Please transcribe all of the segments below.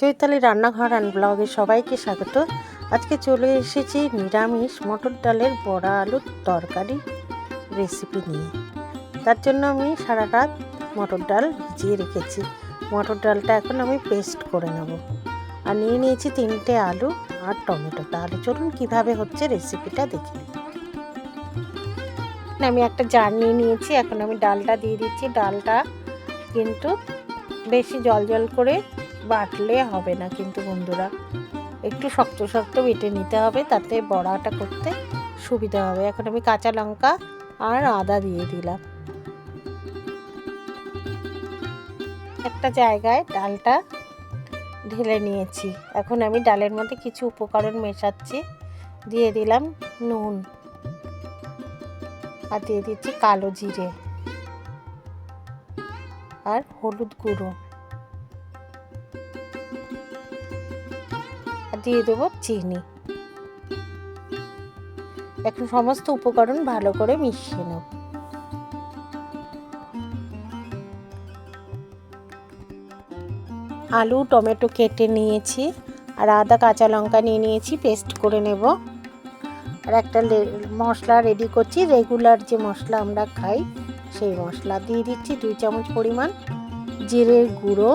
চৈতালি রান্নাঘর অ্যান্ড ব্লগে সবাইকে স্বাগত। আজকে চলে এসেছি নিরামিষ মটর ডালের বড়া আলুর তরকারি রেসিপি নিয়ে। তার জন্য আমি সারা রাত মটর ডাল ভিজিয়ে রেখেছি। মটর ডালটা এখন আমি পেস্ট করে নেব। আর নিয়ে নিয়েছি তিনটে আলু আর টমেটো। তাহলে চলুন কীভাবে হচ্ছে রেসিপিটা দেখি। নিই। আমি একটা জার নিয়ে নিয়েছি। এখন আমি ডালটা দিয়ে দিচ্ছি। ডালটা কিন্তু বেশি জল জল করে বাটলে হবে না কিন্তু বন্ধুরা। একটু শক্ত শক্ত বেটে নিতে হবে, তাতে বড়াটা করতে সুবিধা হবে। এখন আমি কাঁচা লঙ্কা আর আদা দিয়ে দিলাম। একটা জায়গায় ডালটা ঢেলে নিয়েছি। এখন আমি ডালের মধ্যে কিছু উপকরণ মেশাচ্ছি। দিয়ে দিলাম নুন। আর দিয়ে দিচ্ছি কালো জিরে। আর হলুদ গুঁড়ো। দিয়ে দেবো চিনি। এখন সমস্ত উপকরণ ভালো করে মিশিয়ে নেব। আলু, টমেটো কেটে নিয়েছি আর আদা, কাঁচা লঙ্কা নিয়ে নিয়েছি, পেস্ট করে নেব। আর একটা মশলা রেডি করছি রেগুলার যে মশলা আমরা খাই সেই মশলা দিয়ে দিচ্ছি, দুই চামচ পরিমাণ জিরের গুঁড়ো।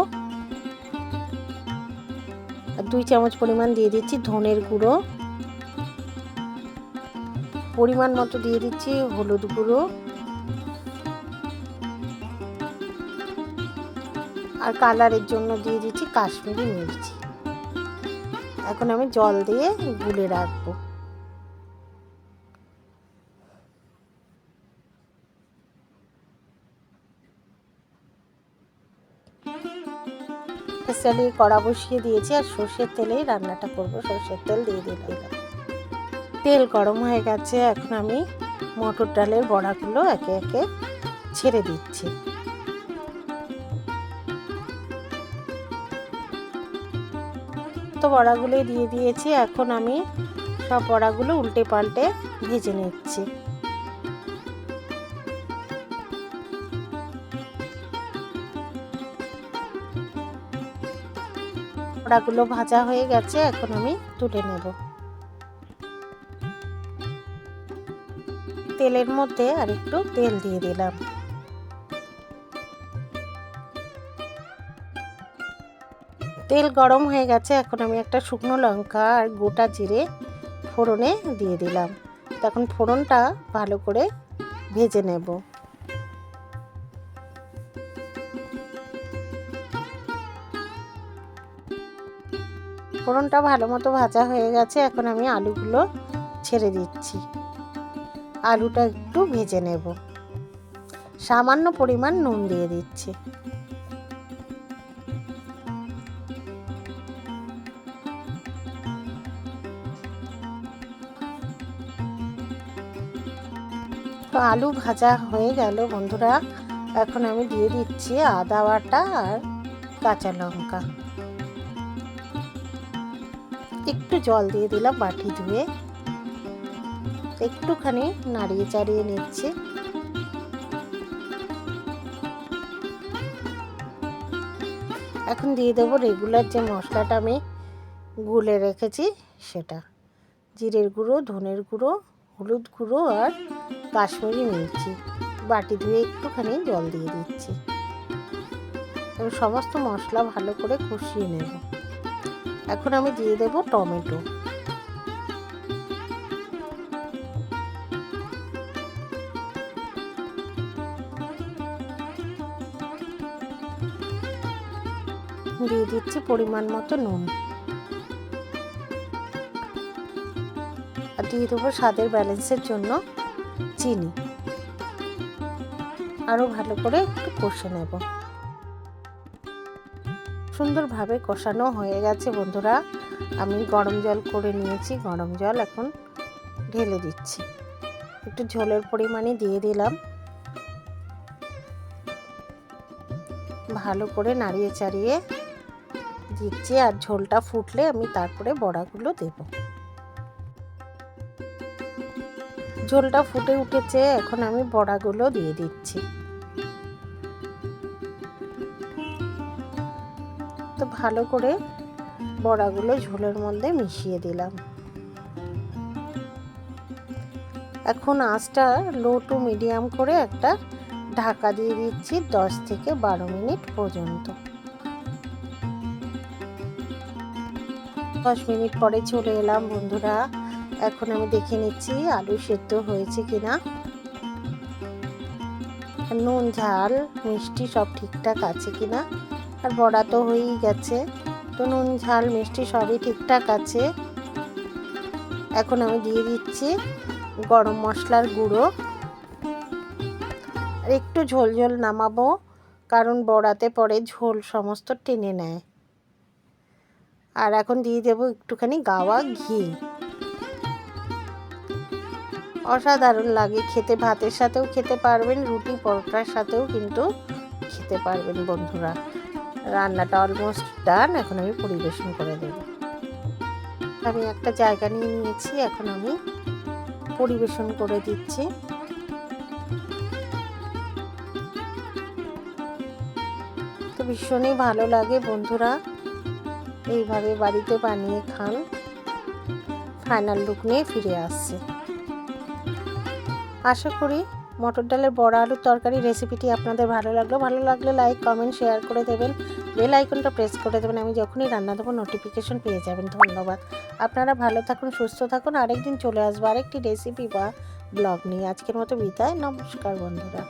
দুই চামচ পরিমাণ দিয়ে দিচ্ছি ধনের গুঁড়ো। পরিমাণ মতো দিয়ে দিচ্ছি হলুদ গুঁড়ো। আর কালারের জন্য দিয়ে দিচ্ছি কাশ্মীরি মির্চি। এখন আমি জল দিয়ে গুলে রাখব। চালিয়ে কড়া বসিয়ে দিয়েছি আর সর্ষের তেলেই রান্নাটা করব। সর্ষের তেল দিয়ে দিলাম। তেল গরম হয়ে গেছে, এখন আমি মটর ডালের বড়াগুলো একে একে ছেড়ে দিচ্ছি। তো বড়াগুলোই দিয়ে দিয়েছি, এখন আমি সব বড়াগুলো উল্টে পাল্টে ভেজে নিচ্ছি। বড়াগুলো ভাজা হয়ে গেছে, এখন আমি তুলে নেব। তেলের মধ্যে আর একটু তেল দিয়ে দিলাম। তেল গরম হয়ে গেছে, এখন আমি একটা শুকনো লঙ্কা আর গোটা জিরে ফোড়নে দিয়ে দিলাম। তখন ফোড়নটা ভালো করে ভেজে নেব। ফোড়নটা ভালো মতো ভাজা হয়ে গেছে, এখন আমি আলুগুলো ছেড়ে দিচ্ছি। আলুটা একটু ভেজে নেব। সামান্য পরিমাণ নুন দিয়ে দিচ্ছি। তো আলু ভাজা হয়ে গেল বন্ধুরা। এখন আমি দিয়ে দিচ্ছি আদা বাটা আর কাঁচা লঙ্কা। একটু জল দিয়ে দিলাম বাটি ধুয়ে। একটুখানি নাড়িয়ে চাড়িয়ে নিচ্ছি। এখন দিয়ে দেবো রেগুলার যে মশলাটা আমি গুলে রেখেছি সেটা। জিরের গুঁড়ো, ধনের গুঁড়ো, হলুদ গুঁড়ো আর কাশ্মীরি মির্চি। বাটি ধুয়ে একটুখানি জল দিয়ে দিচ্ছি। এবং সমস্ত মশলা ভালো করে কষিয়ে নেব। এখন আমি দিয়ে দেব টমেটো। দিয়ে দিচ্ছি পরিমাণ মতো নুন। আর দিয়ে দেবো স্বাদের ব্যালেন্সের জন্য চিনি। আরও ভালো করে একটু কষে নেব। সুন্দরভাবে কষানো হয়ে গেছে বন্ধুরা। আমি গরম জল করে নিয়েছি, গরম জল এখন ঢেলে দিচ্ছি। একটু ঝোলের পরিমাণে দিয়ে দিলাম। ভালো করে নাড়িয়ে চাড়িয়ে দিচ্ছি আর ঝোলটা ফুটলে আমি তারপরে বড়াগুলো দেব। ঝোলটা ফুটে উঠেছে, এখন আমি বড়াগুলো দিয়ে দিচ্ছি। ভালো করে বড়াগুলো ঝোলের মধ্যে মিশিয়ে দিলাম। এখন আঁচটা লো টু মিডিয়াম করে একটা ঢাকা দিয়ে দিচ্ছি দশ থেকে বারো মিনিট পর্যন্ত। দশ মিনিট পরে চলে এলাম বন্ধুরা। এখন আমি দেখে নিচ্ছি আলু সেদ্ধ হয়েছে কিনা। নুন, ঝাল, মিষ্টি সব ঠিকঠাক আছে কিনা। আর বড়া তো হয়েই গেছে। তো নুন, ঝাল, মিষ্টি সবই ঠিকঠাক আছে। এখন আমি দিয়ে দিচ্ছি গরম মশলার গুঁড়ো। আর একটু ঝোল ঝোল নামাবো, কারণ বড়াতে পরে ঝোল সমস্ত টেনে নেয়। আর এখন দিয়ে দেবো একটুখানি গাওয়া ঘি। অসাধারণ লাগে খেতে, ভাতের সাথেও খেতে পারবেন, রুটি, পরোটার সাথেও কিন্তু খেতে পারবেন বন্ধুরা। রান্নাটা অলমোস্ট ডান এখন আমি পরিবেশন করে দেব আমি একটা জায়গা নিয়ে নিয়েছি, এখন আমি পরিবেশন করে দিচ্ছি। তো ভীষণই ভালো লাগে বন্ধুরা, এইভাবে বাড়িতে বানিয়ে খান। ফাইনাল লুক নিয়ে ফিরে আসছে। আশা করি মটর ডালের বড়া আলুর তরকারি রেসিপিটি আপনাদের ভালো লাগল, ভালো লাগলে লাইক কমেন্ট শেয়ার করে দেবেন। বেল আইকনটা প্রেস করে দেবেন, আমি যখনই রান্না দেবো নোটিফিকেশন পেয়ে যাবেন, ধন্যবাদ। আপনারা ভালো থাকুন, সুস্থ থাকুন, আরেকদিন চলে আসব আরেকটি রেসিপি বা ব্লগ নিয়ে। আজকের মতো বিদায়, নমস্কার বন্ধুরা।